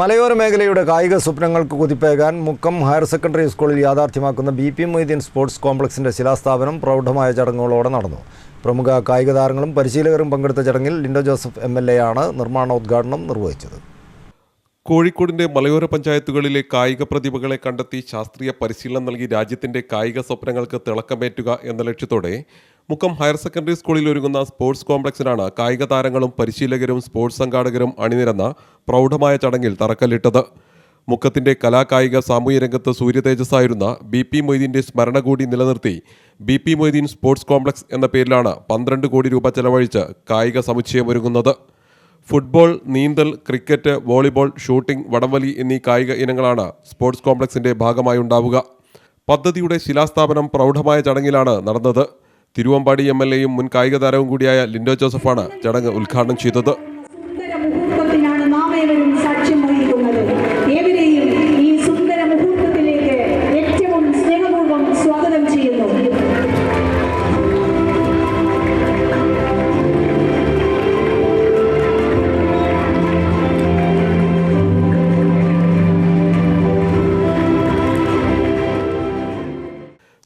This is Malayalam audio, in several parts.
മലയോര മേഖലയുടെ കായിക സ്വപ്നങ്ങൾക്ക് കുതിപ്പേകാൻ മുക്കം ഹയർ സെക്കൻഡറി സ്കൂളിൽ യാഥാർത്ഥ്യമാക്കുന്ന ബി പി മൊയ്തീൻ സ്പോർട്സ് കോംപ്ലക്സിന്റെ ശിലാസ്ഥാപനം പ്രൗഢമായ ചടങ്ങുകളോടെ നടന്നു. പ്രമുഖ കായിക താരങ്ങളും പരിശീലകരും പങ്കെടുത്ത ചടങ്ങിൽ Linto Joseph M L A ആണ് നിർമ്മാണോദ്ഘാടനം നിർവഹിച്ചത്. കോഴിക്കോടിന്റെ മലയോര പഞ്ചായത്തുകളിലെ കായിക പ്രതിഭകളെ കണ്ടെത്തി ശാസ്ത്രീയ പരിശീലനം നൽകി രാജ്യത്തിന്റെ കായിക സ്വപ്നങ്ങൾക്ക് തിളക്കമേറ്റുക എന്ന ലക്ഷ്യത്തോടെ മുക്കം ഹയർ സെക്കൻഡറി സ്കൂളിൽ ഒരുങ്ങുന്ന സ്പോർട്സ് കോംപ്ലക്സിലാണ് കായിക താരങ്ങളും പരിശീലകരും സ്പോർട്സ് സംഘാടകരും അണിനിരന്ന പ്രൗഢമായ ചടങ്ങിൽ തറക്കല്ലിട്ടത്. മുക്കത്തിന്റെ കലാകായിക സാമൂഹ്യ രംഗത്ത് സൂര്യതേജസ്സായിരുന്ന ബി പി മൊയ്തീന്റെ സ്മരണ കൂടി നിലനിർത്തി. B P Moideen sports complex എന്ന പേരിലാണ് പന്ത്രണ്ട് കോടി രൂപ ചെലവഴിച്ച് കായിക സമുച്ചയം ഒരുങ്ങുന്നത്. ഫുട്ബോൾ നീന്തൽ ക്രിക്കറ്റ് വോളിബോൾ ഷൂട്ടിംഗ് വടംവലി എന്നീ കായിക ഇനങ്ങളാണ് സ്പോർട്സ് കോംപ്ലക്സിന്റെ ഭാഗമായി ഉണ്ടാവുക പദ്ധതിയുടെ ശിലാസ്ഥാപനം പ്രൗഢമായ ചടങ്ങിലാണ് നടന്നത്. തിരുവമ്പാടി എം എൽ എയും മുൻ കായിക താരവും കൂടിയായ ലിൻഡോ ജോസഫാണ് ചടങ്ങ് ഉദ്ഘാടനം ചെയ്തത്.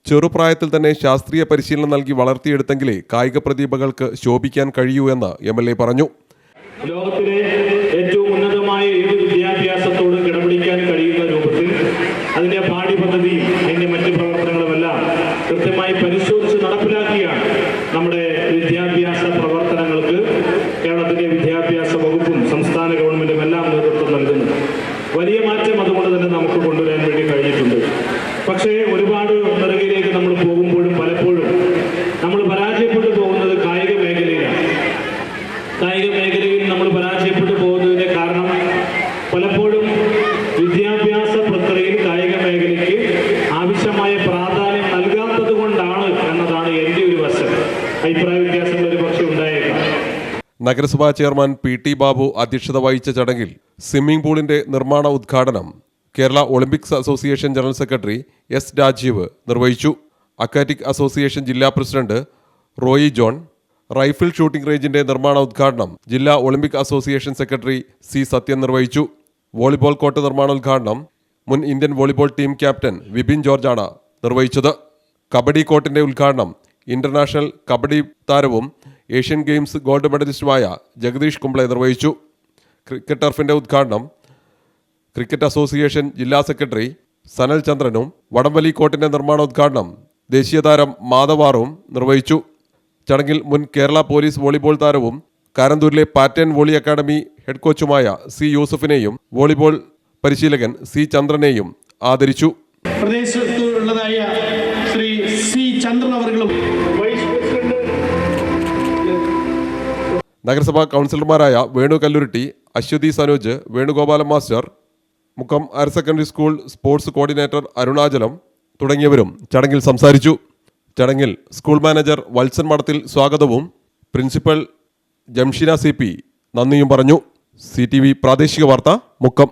ചെറുപ്രായത്തിൽ തന്നെ ശാസ്ത്രീയ പരിശീലനം നൽകി വളർത്തിയെടുത്തെങ്കിലേ കായിക പ്രതിഭകൾക്ക് ശോഭിക്കാൻ കഴിയൂ എന്ന് എം എൽ എ പറഞ്ഞു. ലോകത്തിലെ ഏറ്റവും ഉന്നതമായ ഏത് വിദ്യാഭ്യാസത്തോട് കിടപിടിക്കാൻ കഴിയുന്ന രൂപത്തിൽ അതിന്റെ പാഠ്യപദ്ധതിയും അതിന്റെ മറ്റ് പ്രവർത്തനങ്ങളുമെല്ലാം കൃത്യമായി പരിശോധിച്ച് നടപ്പിലാക്കിയാണ് നമ്മുടെ വിദ്യാഭ്യാസ പ്രവർത്തനങ്ങൾക്ക് കേരളത്തിലെ വിദ്യാഭ്യാസ വകുപ്പും സംസ്ഥാന ഗവൺമെന്റും എല്ലാം നേതൃത്വം നൽകുന്നത്. വലിയ മാറ്റം അതുകൊണ്ട് തന്നെ നമുക്ക് കൊണ്ടുവരാൻ വേണ്ടി പക്ഷേ ഒരുപാട് പിറകിലേക്ക് നമ്മൾ പോകുമ്പോഴും പലപ്പോഴും നമ്മൾ പരാജയപ്പെട്ടു പോകുന്നത് കായിക മേഖലയിലാണ്. കായിക മേഖലയിൽ നമ്മൾ പരാജയപ്പെട്ടു പോകുന്നതിന്റെ കാരണം പലപ്പോഴും വിദ്യാഭ്യാസ പ്രക്രിയയിൽ കായിക മേഖലയ്ക്ക് ആവശ്യമായ പ്രാധാന്യം നൽകാത്തത് കൊണ്ടാണ് എന്നതാണ് എന്റെ ഒരു വശം. അഭിപ്രായ വ്യത്യാസങ്ങൾ ഒരു പക്ഷേ ഉണ്ടായേക്കാം. നഗരസഭാ ചെയർമാൻ പി ടി ബാബു അധ്യക്ഷത വഹിച്ച ചടങ്ങിൽ സ്വിമ്മിംഗ് പൂളിന്റെ നിർമ്മാണ ഉദ്ഘാടനം Kerala Olympics association general secretary S Rajeev നിർവഹിച്ചു. അക്കാറ്റിക് അസോസിയേഷൻ ജില്ലാ president Roy John. Rifle shooting റേഞ്ചിന്റെ നിർമ്മാണ ഉദ്ഘാടനം ജില്ലാ Olympic association secretary C Sathyan നിർവഹിച്ചു. വോളിബോൾ കോർട്ട് നിർമ്മാണോദ്ഘാടനം മുൻ Indian volleyball team captain Vipin ജോർജാണ് നിർവഹിച്ചത്. കബഡി കോർട്ടിന്റെ ഉദ്ഘാടനം ഇന്റർനാഷണൽ കബഡി താരവും ഏഷ്യൻ ഗെയിംസ് ഗോൾഡ് മെഡലിസ്റ്റുമായ ജഗദീഷ് കുംബ്ലെ നിർവഹിച്ചു. ക്രിക്കറ്റ് ടർഫിന്റെ ഉദ്ഘാടനം ക്രിക്കറ്റ് അസോസിയേഷൻ ജില്ലാ സെക്രട്ടറി സനൽ ചന്ദ്രനും വടംവലി കോർട്ടിന്റെ നിർമ്മാണോദ്ഘാടനം ദേശീയ താരം മാധവാറും നിർവഹിച്ചു. ചടങ്ങിൽ മുൻ കേരള പോലീസ് വോളിബോൾ താരവും കാരന്തൂരിലെ പാറ്റേൺ വോളി അക്കാദമി ഹെഡ് കോച്ചുമായ സി യൂസഫിനെയും വോളിബോൾ പരിശീലകൻ സി ചന്ദ്രനെയും ആദരിച്ചു. പ്രദേശത്തുള്ളതായ ശ്രീ സി ചന്ദ്രൻ അവർകളും നഗരസഭാ കൗൺസിലർമാരായ Venu Kalluruti Aswathi Sanoj Venugopalan master Mukkam higher secondary school sports coordinator Arunachalam തുടങ്ങിയവരും ചടങ്ങിൽ സംസാരിച്ചു. ചടങ്ങിൽ സ്കൂൾ മാനേജർ വത്സൻ മഠത്തിൽ സ്വാഗതവും പ്രിൻസിപ്പൽ ജംഷിന സി പി നന്ദിയും പറഞ്ഞു. സി ടി വി പ്രാദേശിക വാർത്ത മുക്കം.